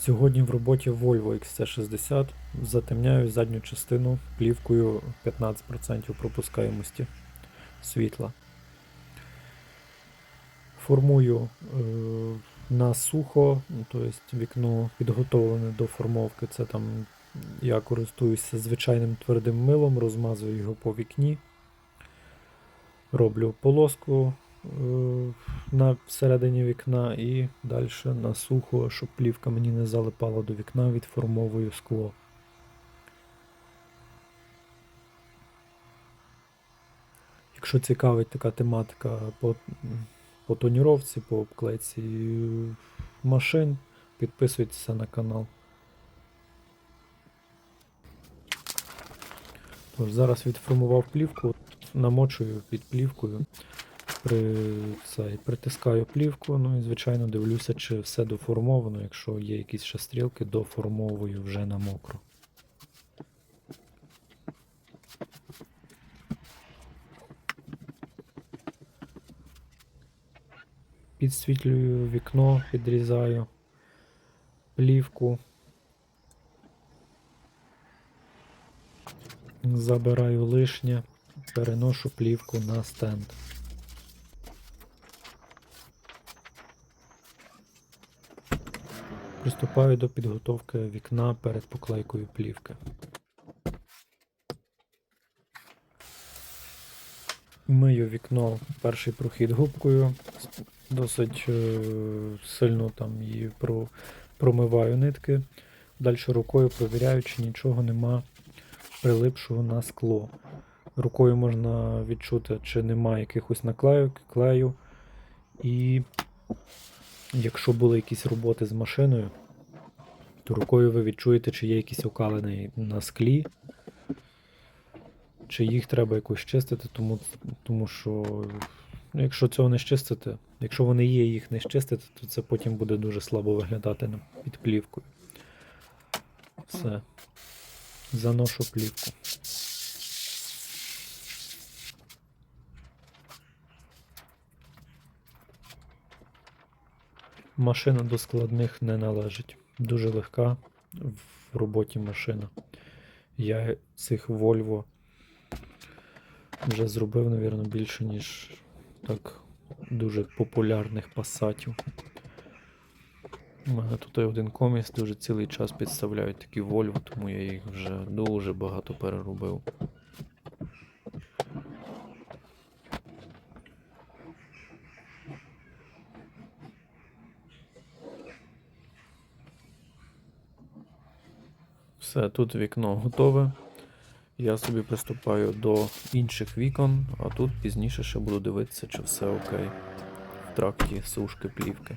Сьогодні в роботі Volvo XC60 затемняю задню частину плівкою 15% пропускаємості світла. Формую е, на сухо, тобто вікно підготовлене до формовки. Це там я користуюся звичайним твердим милом, розмазую його по вікні, роблю полоску на всередині вікна і далі на сухо, щоб плівка мені не залипала до вікна, відформовую скло. Якщо цікавить така тематика по, по тоніровці, по обклейці машин, підписуйтеся на канал. Тож, зараз відформував плівку, намочую під плівкою, при, цей, притискаю плівку, ну і звичайно дивлюся, чи все доформовано. Якщо є якісь ще стрілки, доформовую вже на мокро. Підсвітлюю вікно, підрізаю плівку. Забираю лишнє, переношу плівку на стенд. Приступаю до підготовки вікна перед поклейкою плівки. Мию вікно перший прохід губкою, досить е, сильно там її про, промиваю нитки. Далі рукою провіряю, чи нічого нема прилипшого на скло. Рукою можна відчути, чи немає якихось наклейок, клею. І якщо були якісь роботи з машиною, то рукою ви відчуєте, чи є якісь окалини на склі, чи їх треба якось чистити, тому, тому що ну, якщо цього не щистити, якщо вони є, їх не щистити, то це потім буде дуже слабо виглядати під плівкою. Все. Заношу плівку. Машина до складних не належить. Дуже легка в роботі машина. Я цих Volvo вже зробив, мабуть, більше, ніж так дуже популярних пасатів. У мене тут один коміс, дуже цілий час підставляють такі Volvo, тому я їх вже дуже багато переробив. Все, тут вікно готове. Я собі приступаю до інших вікон, а тут пізніше ще буду дивитися, чи все окей. В тракті сушки плівки.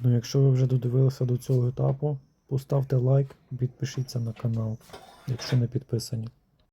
Ну, якщо ви вже додивилися до цього етапу, поставте лайк, підпишіться на канал, якщо не підписані.